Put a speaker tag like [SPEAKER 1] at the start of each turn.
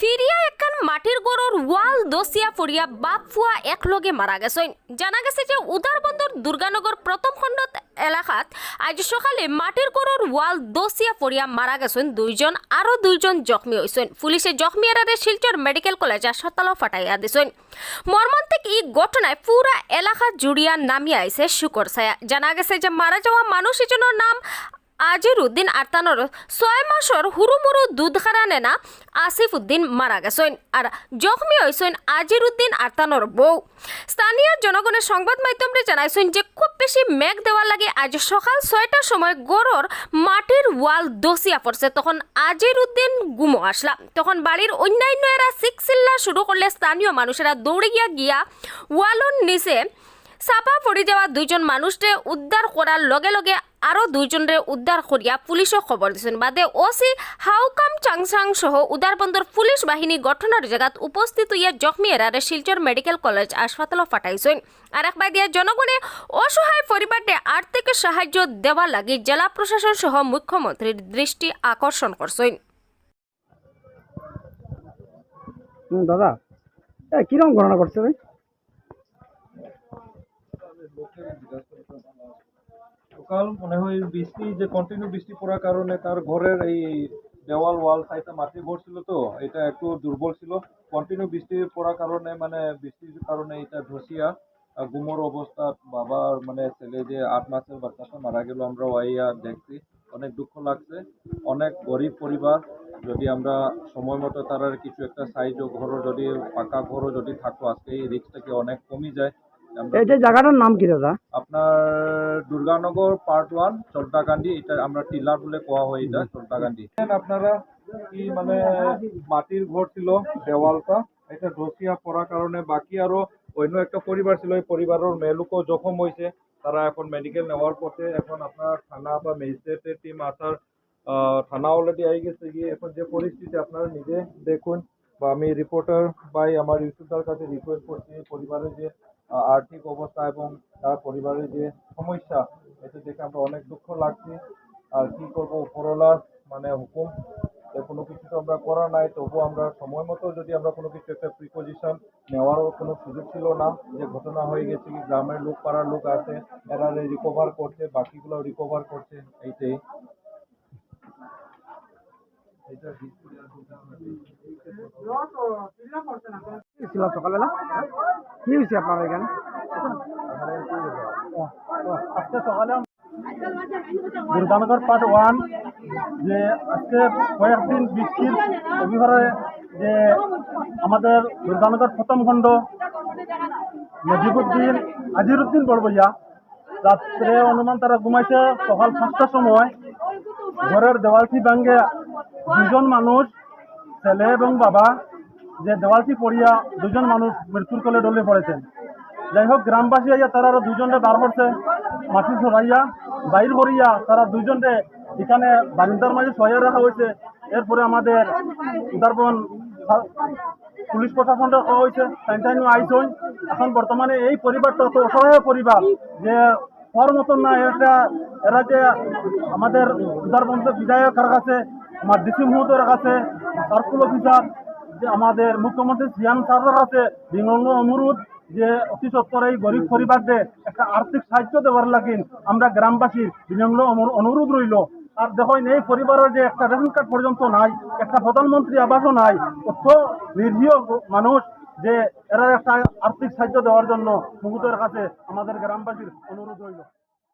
[SPEAKER 1] ফিরিয়া একখান মাটির গরুর ওয়াল দোসিয়া ফরিয়া বাপ ফুয়া একলগে মারা গেছেন জানা গেছে যে উদারবন্দর দুর্গানগর প্রথম খণ্ড এলাকাত আজ সকালে মাটির গরুর ওয়াল দোসিয়া ফরিয়া মারা গেছেন দুইজন আরও দুইজন জখমি হয়েছেন পুলিশে জখমি এরারে শিলচর মেডিকেল কলেজ হাসপাতালও ফাটাইয়া দিছেন মর্মান্তিক এই ঘটনায় পুরা এলাকা জুড়িয়া নামিয়া আইছে শুকর ছায়া জানা গেছে যে মারা যাওয়া মানুষ এজনের নাম আজির উদ্দিন আর্তানোর ছয় মাসর হুরুমুরু দুধ খারা নেনা আসিফ উদ্দিন মারা গেছেন আর জখমি হয়েছেন আজির উদ্দিন আর্তানোর বউ স্থানীয় জনগণের সংবাদ মাধ্যমে জানাইছেন যে খুব বেশি মেঘ দেওয়ার লাগে আজ সকাল ছয়টার সময় গড়র মাটির ওয়াল দসিয়া পড়ছে তখন আজির উদ্দিন গুমো আসলা। তখন বাড়ির অন্যান্য এরা সিকসিল্লা শুরু করলে স্থানীয় মানুষেরা দৌড়ে গিয়া গিয়া ওয়ালর নিচে চাপা পড়ে যাওয়া দুইজন মানুষকে উদ্ধার করার লগে লগে আরও দুইজনরে উদ্ধার করিয়া পুলিশও খবর দিয়েছেন বাদে ওসি হাউকাম চাংসাং সহ উদারবন্দর পুলিশ বাহিনী গঠনের জায়গাত উপস্থিত হইয়া জখমি এরারে শিলচর মেডিকেল কলেজ হাসপাতালও ফাটাইছেন আর একবার দিয়া জনগণে অসহায় পরিবারকে আর্থিক সাহায্য দেওয়া লাগি জেলা প্রশাসন সহ মুখ্যমন্ত্রীর দৃষ্টি আকর্ষণ করছেন
[SPEAKER 2] দাদা কীরকম গণনা করছে ভাই
[SPEAKER 3] সকাল মনে হয় বৃষ্টি, যে কন্টিনিউ বৃষ্টি পড়ার কারণে তার ঘরের এই দেওয়াল ওয়াল সাইডটা মাটি ঘর ছিল তো, এটা একটু দুর্বল ছিল। কন্টিনিউ বৃষ্টি পড়ার কারণে মানে বৃষ্টির কারণে এটা ধসিয়া গুমোর অবস্থা, বাবার মানে ছেলে যে আট মাসের বাচ্চাটা মারা গেল, আমরা ওয়াইয়া দেখছি। অনেক দুঃখ লাগছে। অনেক গরিব পরিবার, যদি আমরা সময় মতো তার কিছু একটা সাইজও ঘরও যদি, পাকা ঘরও যদি থাকতো, আজকে এই রিস্কটাকে অনেক কমে যায়।
[SPEAKER 2] এই যে জায়গাটার নাম কি দাদা?
[SPEAKER 3] আপনার দুর্গানগর পার্ট ওয়ান চল্টাকান্দি এটা আমরা টিলার বলে কোয়া হয় এটা চল্টাকান্দি আপনারা কি মানে মাটির ঘর ছিল দেওয়ালটা এটা ধসিয়া পড়ার কারণে বাকি আরও অন্য একটা পরিবার ছিল ওই পরিবারের মেয়েলোকও জখম হয়েছে। তারা এখন মেডিকেল নেওয়ার পথে এখন আপনার থানা বা ম্যাজিস্ট্রেটের টিম আসার থানা অলরেডি আই গেছে গিয়ে এখন যে পরিস্থিতি আপনারা নিজে দেখুন। বা আমি রিপোর্টার বাই আমার ইউটিউবার কাছে রিকোয়েস্ট করছি পরিবারের যে আর্থিক অবস্থা এবং তার পরিবারের যে সমস্যা এটা দেখে আমরা অনেক দুঃখ লাগছে। আর কি করব উপরওয়ালা মানে হুকুম, যে কোনো কিছু তো আমরা করা নাই তবুও আমরা সময় মতো যদি আমরা কোনো কিছু একটা প্রিপোজিশন নেওয়ারও কোনো সুযোগ ছিল না, যে ঘটনা হয়ে গেছে কি, গ্রামের লোক, পাড়ার লোক আছে, এরা রিকভার করছে, বাকিগুলো রিকভার করছে, এইটাই।
[SPEAKER 2] ছিল সকালবেলা? কি হয়েছে আপনার এখানে?
[SPEAKER 4] আজকে সকালে দুর্গানগর পার্ট ওয়ান যে আজকে কয়েকদিন বৃষ্টির অভিভাবে যে আমাদের দুর্গানগর প্রথম খণ্ড নজিবুদ্দিন আজিরুদ্দিন বড়বইয়া রাত্রে অনুমান তারা ঘুমাইছে সকাল পাঁচটার সময়। ঘরের দেওয়ালটি ভাঙ্গে দুজন মানুষ, ছেলে এবং বাবা, যে দেওয়ালটি পড়িয়া দুজন মানুষ মৃত্যুর কোলে ডলে পড়েছেন। যাই হোক, গ্রামবাসী আইয়া তারা আরও দুজনরে বার করছে মাটি সরাইয়া, বাইর করিয়া তারা দুজনরে এখানে বারিন্দার মাঝে সহায় রাখা হয়েছে। এরপরে আমাদের উদারবন পুলিশ প্রশাসনটা করা হয়েছে সাইনটাইনও আইসন এখন বর্তমানে এই পরিবারটা তো অসহায় পরিবার, যে হওয়ার মতন না, এটা এরা যে আমাদের উদারবন্ধ বিধায়কের কাছে আমার ডিসি মহোদয়ের কাছে সার্কুল অফিসার, যে আমাদের মুখ্যমন্ত্রী সিয়াম স্যারের কাছে বিনম্র অনুরোধ যে অতি সত্তর এই গরিব পরিবারদের একটা আর্থিক সাহায্য দেওয়ার লাগিন আমরা গ্রামবাসীর বিনম্র অনুরোধ রইল। আর দেখেন এই পরিবারের যে একটা রেশন কার্ড পর্যন্ত নাই, একটা প্রধানমন্ত্রী আবাসও নাই অত নিরীহ মানুষ যে এরা একটা আর্থিক সাহায্য দেওয়ার জন্য মুহূর্তের কাছে আমাদের গ্রামবাসীর অনুরোধ রইল।